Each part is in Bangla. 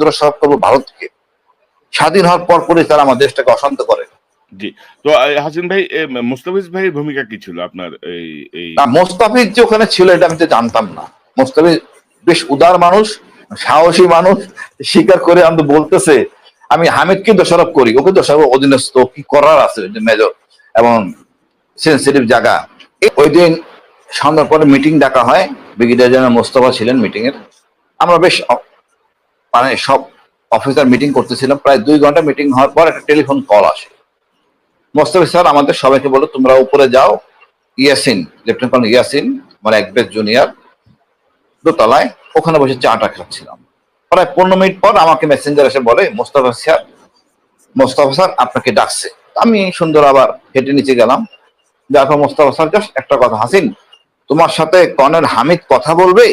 দোষারোপ করব ভারতকে স্বাধীন হওয়ার পর পরে তারা আমার দেশটাকে অশান্ত করে। জি। তো হাসিন ভাই মুস্তাফিজ ভাইয়ের ভূমিকা কি ছিল আপনার এই না মোস্তাফিজ যে ওখানে ছিল এটা আমি তো জানতাম না। মোস্তাফিজ বেশ উদার মানুষ সাহসী মানুষ স্বীকার করে আমি বলতেছে আমি হামিদকে দোষারোপ করি ওকে দোষারোপ অধীনস্থ কি করার আছে? মেজর এবং সেন্সিটিভ জায়গা। ওই দিন সন্ধ্যার পরে মিটিং ডাকা হয় ব্রিগেডিয়ার জেনারেল মোস্তফা ছিলেন মিটিং এর। আমরা বেশ মানে সব অফিসার মিটিং করতেছিলাম। প্রায় দুই ঘণ্টা মিটিং হওয়ার পর একটা টেলিফোন কল আসে। মোস্তফা স্যার, আমাদের সবাইকে বলো, তোমরা উপরে যাও। ইয়াসিন লেফটেন্যান্ট কর্নেল ইয়াসিন আমার এক বেশ জুনিয়র দোতলায়, ওখানে বসে চাটা খাচ্ছিলাম। প্রায় পনেরো মিনিট পর আমাকে মেসেঞ্জার এসে বলে মোস্তফা স্যার মোস্তফা স্যার আপনাকে ডাকছে। আমি সুন্দর আবার হেঁটে নিচে গেলাম। পর মোস্তফা স্যার জাস্ট একটা কথা, হাসিন, তোমার সাথে কর্নেল হামিদ কথা বলবে?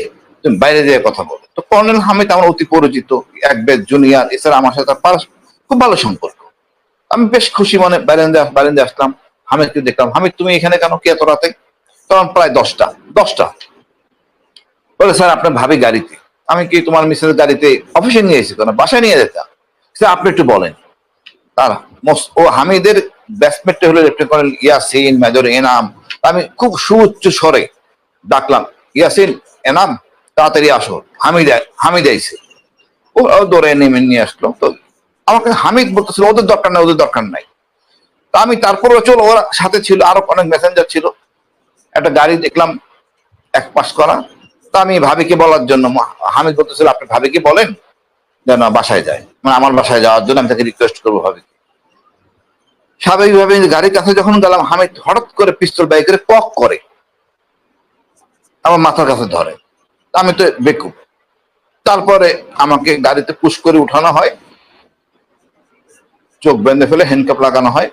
বাইরে যেয়ে কথা বলো। তো কর্নেল হামিদ আমার অতি পরিচিত, এক বেশ জুনিয়র, এছাড়া আমার সাথে তার খুব ভালো সম্পর্ক। আমি বেশ খুশি মনে বাইরেন্দে বাইরেন্দে আসলাম, হামিদকে দেখলাম, হামিদ তুমি এখানে কেন? কি এত রাতে? তখন প্রায় দশটা দশটা। বলে, স্যার, আপনার ভাবি গাড়িতে। আমি কি তোমার মিসের গাড়িতে অফিসে নিয়ে এসেছি কেন? বাসায় নিয়ে যেতাম স্যার, আপনি একটু বলেন। তার ও হামিদের ব্যাটসম্যানটা হলো lieutenant colonel Yasin major Enam. আমি খুব সুউচ্চ স্বরে ডাকলাম, ইয়াসিন, এনাম তাড়াতাড়ি আসো। হামিদ হামিদ আইছে। ও দৌড়ে নেমে নিয়ে আসলো। তো আমাকে হামিদ বলতেছিল, ওদের দরকার নাই, ওদের দরকার নাই। তা আমি তারপরে চলো, ওর সাথে ছিল, আরও অনেক মেসেঞ্জার ছিল। একটা গাড়ি দেখলাম, এক পাশ করা। তা আমি ভাবিকে বলার জন্য হামিদ বলতেছিল, আপনি ভাবিকে বলেন যেন বাসায় যায়। মানে আমার বাসায় যাওয়ার জন্য আমি তাকে রিকোয়েস্ট করব ভাবিকে। স্বাভাবিকভাবে গাড়ির কাছে যখন গেলাম, হামিদ হঠাৎ করে পিস্তল বাইক করে পক করে। আমার মাথার কাছে ধরে। আমি তো বেকুব। তারপরে আমাকে গাড়িতে পুশ করে উঠানো হয়। চোখ বেঁধে ফেলে হ্যান্ডকাপ লাগানো হয়।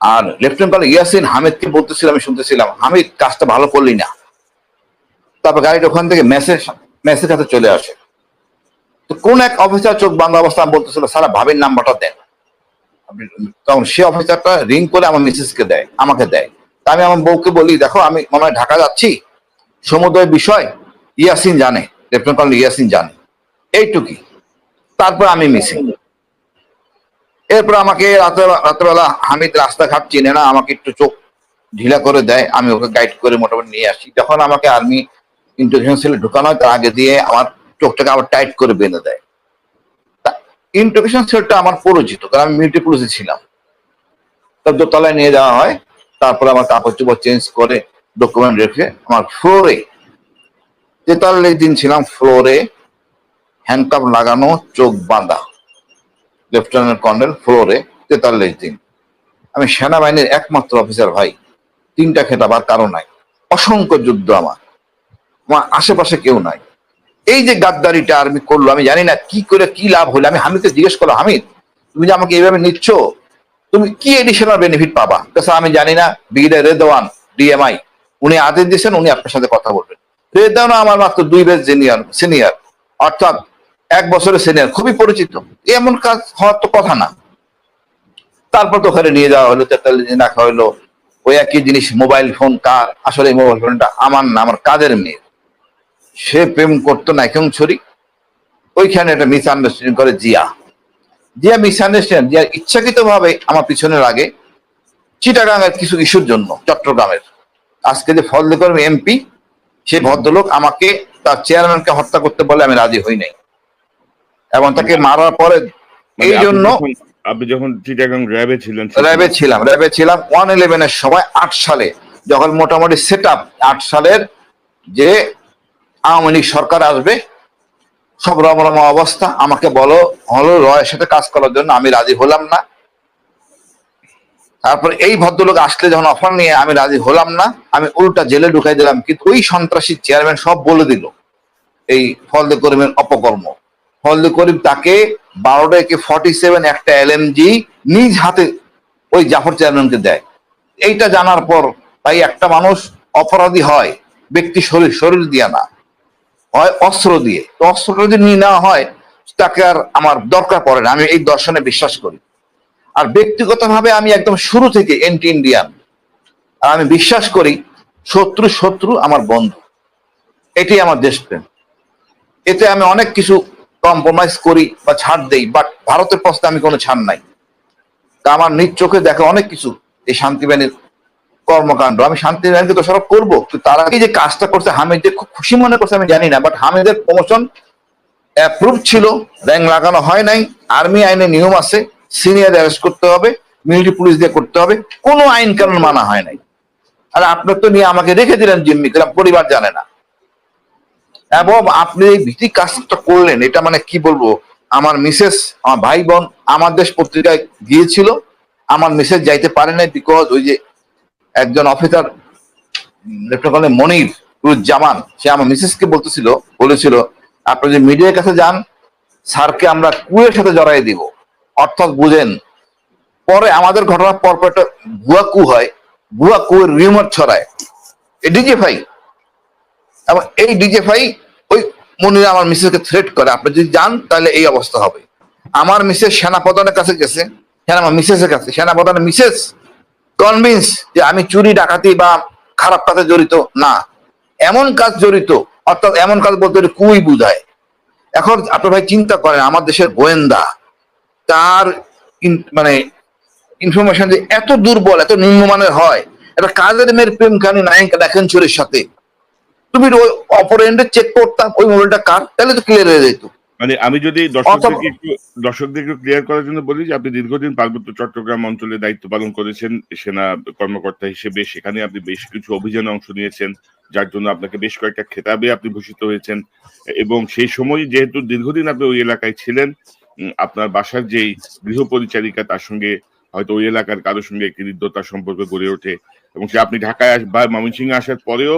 আর লেফটেন্যান্ট কর্নেল ইয়াসিন হামিদকে বলতেছিলাম, আমি শুনতেছিলাম, হামিদ, কাজটা ভালো করলি না। তারপর গাড়িটা ওখান থেকে মেসেজ মেসেজ কাছে চলে আসে। তো কোন এক অফিসার চোখ বাংলা অবস্থা বলতেছিল সারা ভাবির নাম্বারটা দেন। তখন সে অফিসারটা রিং করে আমার মিসেসকে দেয়, আমাকে দেয়। তা আমি আমার বউকে বলি, দেখো, আমি মনে হয় ঢাকা যাচ্ছি। সমুদয় বিষয় ইয়াসিন জানে লেফটেন্যান্ট কর্নেল ইয়াসিন জানে। এইটুকুই। তারপর আমি মিসিং। এরপর আমাকে রাতে রাত্রেবেলা হামিদ রাস্তাঘাট চিনে না, আমাকে একটু চোখ ঢিলা করে দেয়, আমি ওকে গাইড করে মোটামুটি নিয়ে আসি। যখন আমাকে আর্মি ইন্টারভিউ সেলে ঢুকানো হয়, তার আগে দিয়ে আমার চোখটাকে আবার টাইট করে বেঁধে দেয়। ইন্টারভিউশন সেলটা আমার পরিচিত, কারণ আমি মিলিটারি পুলিশে ছিলাম। তার দোতলায় নিয়ে যাওয়া হয়, তারপরে আমার কাপড় চোপড় চেঞ্জ করে ডকুমেন্ট রেখে আমার ফ্লোরে তেতাল্লিশ দিন ছিলাম ফ্লোরে হ্যান্ডকাপ লাগানো, চোখ বাঁধা। লেফটেন্যান্ট কর্নেল ফ্লোরে তেতাল্লিশ দিন। আমি সেনাবাহিনীর একমাত্র অফিসার ভাই, তিনটা খেতাব আর কারও নাই। অসংখ্য যুদ্ধ আমার। আমার আশেপাশে কেউ নাই। এই যে গাদ্দারিটা আর্মি করল, আমি জানি না কি করে কি লাভ হলো। আমি হামিদকে জিজ্ঞেস করলাম, হামিদ, তুমি যে আমাকে এইভাবে নিচ্ছ, তুমি কি এডিশনাল বেনিফিট পাবা? আমি জানি না ব্রিগেডিয়ার রেদওয়ান ডিএমআই উনি আদেশ দিয়েছেন, উনি আপনার সাথে কথা বলবেন। রেদওয়ান আমার মাত্র দুই বেশ সিনিয়র সিনিয়র অর্থাৎ এক বছরের সিনিয়র খুবই পরিচিত। এমন কাজ হওয়ার তো কথা না। তারপর তো ওখানে নিয়ে যাওয়া হলো, তেতাল্লিশ দিন রাখা হলো। ওই একই জিনিস মোবাইল ফোন কার? আসলে এই মোবাইল ফোনটা আমার না, আমার কাজের মেয়ে সে প্রেম করতো না, এখন ছড়ি। ওইখানে একটা মিস আন্ডারস্ট্যান্ডিং করে জিয়া। জিয়া মিস আন্ডারস্ট্যান্ড জিয়া ইচ্ছাকৃত ভাবে আমার পিছনের আগে চিটাগাঙের কিছু ইস্যুর জন্য, চট্টগ্রামের। আজকে যে ফজলে কর্মী এমপি সেই ভদ্রলোক আমাকে তার চেয়ারম্যানকে হত্যা করতে বলে আমি রাজি হই নাই। এবং তাকে মারার পরে মানে এই জন্য আপনি যখন চিটাগাং র্যাবে ছিলেন র্যাবে ছিলাম র্যাবে ছিলাম ওয়ান ইলেভেনের সময় আট সালে যখন মোটামুটি সেট আপ আট সালের যে আওয়ামী লীগ সরকার আসবে সব রমরমা অবস্থা আমাকে বলো হলো রয়ের সাথে কাজ করার জন্য আমি রাজি হলাম না। তারপর এই ভদ্রলোক আসলে যখন অফার নিয়ে আমি রাজি হলাম না, আমি উল্টা জেলে ঢুকাই দিলাম, কিন্তু ওই সন্ত্রাসী চেয়ারম্যান সব বলে দিল, এই ফলদে করিমের অপকর্ম। ফলদে করিম তাকে বারোটা একে ফর্টি সেভেন একটা এলএমজি নিজ হাতে ওই জাফর চেয়ারম্যানকে দেয়। এইটা জানার পর তাই একটা মানুষ অপরাধী হয়, ব্যক্তি শরীর শরীর দিয়ে না, হয় অস্ত্র দিয়ে। তো অস্ত্রটা যদি নিয়ে নেওয়া হয়, তাকে আর আমার দরকার পড়ে না, আমি এই দর্শনে বিশ্বাস করি। আর ব্যক্তিগতভাবে আমি একদম শুরু থেকে এন্টি ইন্ডিয়ান আর আমি বিশ্বাস করি, শত্রু শত্রু আমার বন্ধু। এটাই আমার দেশপ্রেম। এতে আমি অনেক কিছু কম্প্রোমাইজ করি বা ছাড় দেই বাট ভারতের প্রশ্নে আমি কোনো ছাড় নাই। তা আমার নিজ চোখে দেখা অনেক কিছু এই শান্তি বাহিনীর কর্মকাণ্ড। আমি শান্তি বাহিনীকে দোষারোপ করব তারা কি যে কাজটা করছে হামিদের খুব খুশি মনে করছে আমি জানি না বাট হামিদের প্রমোশন অ্যাপ্রুভ ছিল র্যাঙ্ক লাগানো হয় নাই আর্মি আইনে নিয়ম আছে। সিনিয়র অ্যারেস্ট করতে হবে, মিলিটারি পুলিশ দিয়ে করতে হবে, কোনো আইন কানুন মানা হয় নাই। আর আপনার তো নিয়ে আমাকে রেখে দিলেন, জিম্মি কারণ পরিবার জানে না। এবং আপনি এই ভীতি কাজটা করলেন, এটা মানে কি বলব? আমার মিসেস, আমার ভাই বোন, আমার দেশ পত্রিকায় গিয়েছিল, আমার মিসেস যাইতে পারে নাই বিকজ ওই যে একজন অফিসার লেফটেন্যান্ট মনির জামান সে আমার মিসেসকে বলতেছিল, বলেছিল, আপনি যে মিডিয়ার কাছে যান, স্যারকে আমরা কুয়ের সাথে জড়াই দিব। অর্থাৎ বুঝেন, পরে আমাদের ঘটনার পর একটা ভুয়া কু হয়, ভুয়া কুয়ের রিউমার ছড়ায়। এই ডিজিফাই এবং এই ডিজিফাই ওই মনিরা আমার মিসেসকে থ্রেট করে, আপনি যদি যান তাহলে এই অবস্থা হবে। আমার মিসেস সেনাপ্রধানের কাছে গেছে সেনা আমার মিসেসের কাছে, সেনাপ্রধানের মিসেস কনভিন্স যে আমি চুরি, ডাকাতি বা খারাপ কাজে জড়িত, না। এমন কাজ জড়িত, অর্থাৎ এমন কাজ বলতে কুই বুঝায়। এখন আপনার ভাই চিন্তা করেন, আমার দেশের গোয়েন্দা তার মানে ইনফরমেশন যে এত দুর্বল এত নিম্নমানের হয় একটা কাজের মেয়ের প্রেম কাহিনী নায়িকা দেখেন চোরের সাথে। তুমি ওই অপর এন্ডে চেক করতাম ওই মোবাইলটা কার? তাহলে তো ক্লিয়ার হয়ে যেত। মানে আমি যদি দর্শকদেরকে একটু দর্শকদের ক্লিয়ার করার জন্য বলি যে আপনি দীর্ঘদিন পার্বত্য চট্টগ্রাম অঞ্চলে দায়িত্ব পালন করেছেন সেনা কর্মকর্তা হিসেবে। সেখানে আপনি বেশ কিছু অভিযানে অংশ নিয়েছেন যার জন্য আপনাকে বেশ কয়েকটা খেতাবে আপনি ভূষিত হয়েছেন। এবং সেই সময় যেহেতু দীর্ঘদিন আপনি ওই এলাকায় ছিলেন আপনার বাসার যেই গৃহ পরিচারিকা তার সঙ্গে হয়তো ওই এলাকার কারোর সঙ্গে একটি হৃদ্যতার সম্পর্ক গড়ে ওঠে। এবং সে আপনি ঢাকায় আস বা ময়মনসিংহে আসার পরেও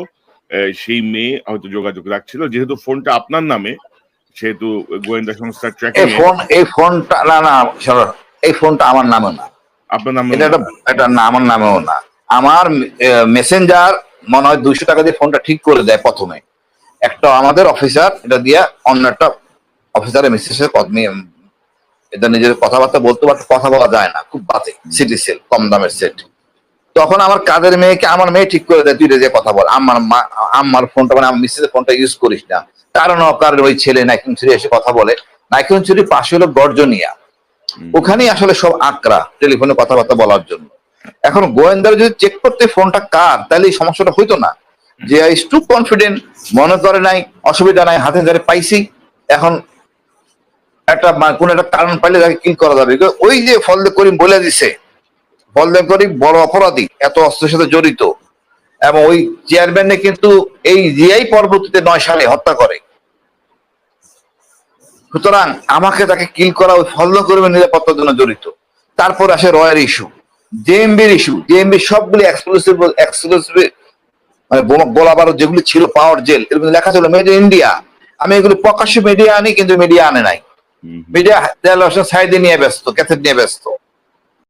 সেই মেয়ে হয়তো যোগাযোগ রাখছিল। যেহেতু ফোনটা আপনার নামে সেহেতু গোয়েন্দা সংস্থার এই ফোন এই ফোনটা না না এই ফোনটা আমার নামে না। আপনার নামে এটা এটা না আমার নামেও না। আমার মেসেঞ্জার মনে হয় দুইশো টাকা দিয়ে ফোনটা ঠিক করে দেয় প্রথমে। একটা আমাদের অফিসার এটা দিয়ে অন্য একটা অফিসারের মেসেজের এটা নিজের কথাবার্তা বলতে পারতে কথা বলা যায় না খুব বাজে সিটি সেল কম দামের সেট তখন আমার কাজের মেয়েকে আমার মেয়ে ঠিক করে দেয় তুই যে কথা বল আমার মা আমার ফোনটা মানে আমার মিসেসের ফোনটা ইউজ করিস না। কারণ অকারণ ওই ছেলে নাইকুন ছুরি এসে কথা বলে। নাইকুন ছুরি পাশে হলো গর্জনিয়া। ওখানেই আসলে সব আকরা টেলিফোনে কথাবার্তা বলার জন্য। এখন গোয়েন্দারা যদি চেক করতে ফোনটা কার তাহলে এই সমস্যাটা হইতো না। যে আই টু কনফিডেন্ট মনে করে নাই অসুবিধা নাই হাতে ধরে পাইছি। এখন একটা কোন একটা কারণ পাইলে তাকে কিল করা যাবে। ওই যে ফলদে করিম বলে দিছে ফলদে করিম বড় অপরাধী, এত অস্ত্রের সাথে জড়িত। এবং ওই চেয়ারম্যানে কিন্তু এই জিআই পরবর্তীতে নয় সালে হত্যা করে। সুতরাং আমাকে তাকে কিল করা ওই ফলদ করিমের নিরাপত্তার জন্য জড়িত। তারপর আসে রয়ের ইস্যু জেএমবির ইস্যু জেএমবি সবগুলি এক্সক্লুসিভ এক্সক্লুসিভ মানে বোমা- গোলা যেগুলি ছিল পাওয়ার জেল এর মধ্যে লেখা ছিল মেড ইন ইন্ডিয়া আমি এগুলি প্রকাশ্যে মিডিয়া আনি, কিন্তু মিডিয়া আনে নাই। মিডিয়া দেয়াল হোসেন সাইডে নিয়ে ব্যস্ত ক্যাথেট নিয়ে ব্যস্ত।